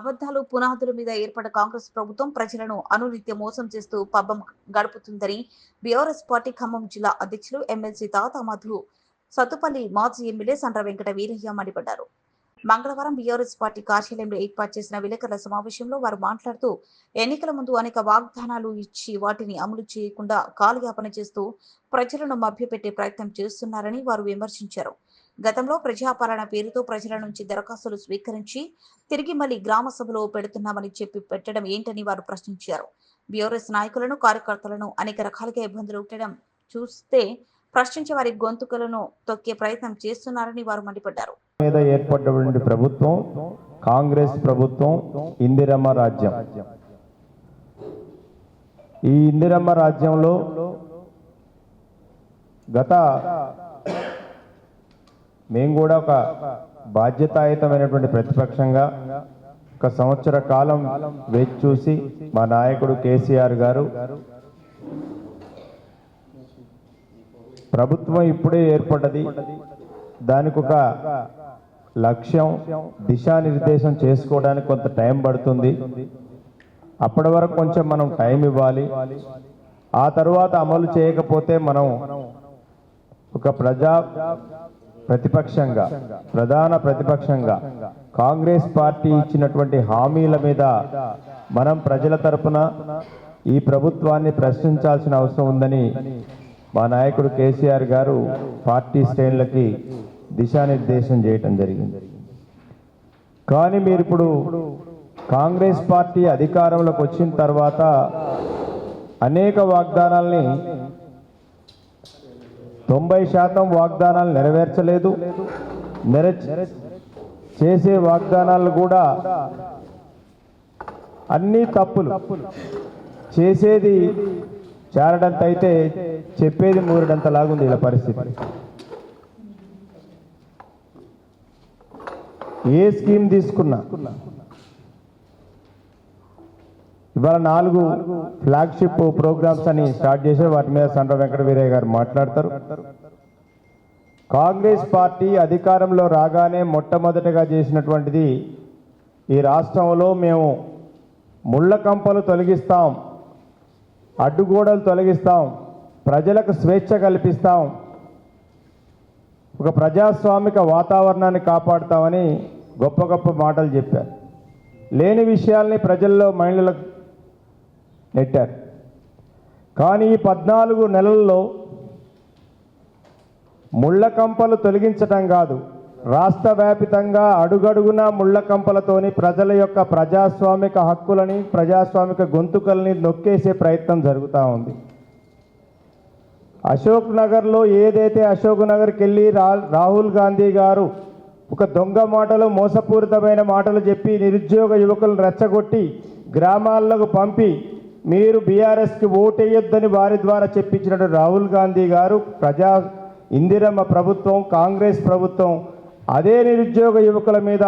అబద్దాలు పునాదుల మీద ఏర్పడ్డ కాంగ్రెస్ ప్రభుత్వం ప్రజలను అనునిత్య మోసం చేస్తూ పబ్బం గడుపుతుందని బీఆర్ఎస్ పార్టీ ఖమ్మం జిల్లా అధ్యక్షులు ఎమ్మెల్సీ తాత మధు సత్తుపల్లి మాజీ ఎమ్మెల్యే సండ్ర వెంకట వీరయ్య మండిపడ్డారు. మంగళవారం బీఆర్ఎస్ పార్టీ కార్యాలయంలో ఏర్పాటు చేసిన విలేకరుల సమావేశంలో వారు మాట్లాడుతూ ఎన్నికల ముందు అనేక వాగ్దానాలు ఇచ్చి వాటిని అమలు చేయకుండా కాలయాపన చేస్తూ ప్రజలను మభ్యపెట్టే ప్రయత్నం చేస్తున్నారని వారు విమర్శించారు. గతంలో ప్రజాపాలన పేరుతో ప్రజల నుంచి దరఖాస్తులు స్వీకరించి తిరిగి మళ్ళీ గ్రామ సభలో పెడుతున్నామని చెప్పి పెట్టడం ఏంటని వారు ప్రశ్నించారు. బీఆర్ఎస్ నాయకులను కార్యకర్తలను అనేక రకాలుగా ఇబ్బందులు పెట్టడం చూస్తే ప్రశ్నించే వారి గొంతుకలను తొక్కే ప్రయత్నం చేస్తున్నారని వారు మండిపడ్డారు. మీద ఏర్పడినటువంటి ప్రభుత్వం కాంగ్రెస్ ప్రభుత్వం ఇందిరమ్మ రాజ్యం. ఈ ఇందిరమ్మ రాజ్యంలో గత మేము కూడా ఒక బాధ్యతాయుతమైనటువంటి ప్రతిపక్షంగా ఒక సంవత్సర కాలం వేచి చూసి మా నాయకుడు కేసీఆర్ గారు ప్రభుత్వం ఇప్పుడే ఏర్పడ్డది. దానికి ఒక లక్ష్యం దిశానిర్దేశం చేసుకోవడానికి కొంత టైం పడుతుంది. అప్పటి వరకు కొంచెం మనం టైం ఇవ్వాలి. ఆ తర్వాత అమలు చేయకపోతే మనం ఒక ప్రజా ప్రతిపక్షంగా ప్రధాన ప్రతిపక్షంగా కాంగ్రెస్ పార్టీ ఇచ్చినటువంటి హామీల మీద మనం ప్రజల తరపున ఈ ప్రభుత్వాన్ని ప్రశ్నించాల్సిన అవసరం ఉందని మా నాయకుడు కేసీఆర్ గారు పార్టీ శ్రేణులకి దిశానిర్దేశం చేయటం జరిగింది. కానీ మీరు ఇప్పుడు కాంగ్రెస్ పార్టీ అధికారంలోకి వచ్చిన తర్వాత అనేక వాగ్దానాల్ని తొంభై శాతం వాగ్దానాలు నెరవేర్చలేదు. నెర చేసే వాగ్దానాలు కూడా అన్నీ తప్పులు చేసేది చేరడంత అయితే చెప్పేది మూరడంత లాగుంది ఇలా పరిస్థితి. ఏ స్కీమ్ తీసుకున్నా ఇవాళ నాలుగు ఫ్లాగ్షిప్ ప్రోగ్రామ్స్ అని స్టార్ట్ చేశారు వాటి మీద సండ్ర వెంకట వీరయ్య గారు మాట్లాడతారు. కాంగ్రెస్ పార్టీ అధికారంలో రాగానే మొట్టమొదటగా చేసినటువంటిది ఈ రాష్ట్రంలో మేము ముళ్ళ కంపలు తొలగిస్తాం అడ్డుగోడలు తొలగిస్తాం ప్రజలకు స్వేచ్ఛ కల్పిస్తాం ఒక ప్రజాస్వామిక వాతావరణాన్ని కాపాడుతామని గొప్ప గొప్ప మాటలు చెప్పారు. లేని విషయాల్ని ప్రజల్లో మహిళలకు నెట్టారు. కానీ ఈ పద్నాలుగు నెలల్లో ముళ్ళ కంపలు తొలగించటం కాదు. రాష్ట్ర వ్యాపితంగా అడుగడుగునా ముళ్ళ కంపలతోని ప్రజల యొక్క ప్రజాస్వామిక హక్కులని ప్రజాస్వామిక గొంతుకల్ని నొక్కేసే ప్రయత్నం జరుగుతూ ఉంది. అశోక్ నగర్లో ఏదైతే అశోక్ నగర్కి వెళ్ళి రా రాహుల్ గాంధీ గారు ఒక దొంగ మాటలు మోసపూరితమైన మాటలు చెప్పి నిరుద్యోగ యువకులను రెచ్చగొట్టి గ్రామాలకు పంపి మీరు బీఆర్ఎస్కి ఓటేయొద్దని వారి ద్వారా చెప్పించినట్టు రాహుల్ గాంధీ గారు ప్రజా ఇందిరమ్మ ప్రభుత్వం కాంగ్రెస్ ప్రభుత్వం అదే నిరుద్యోగ యువకుల మీద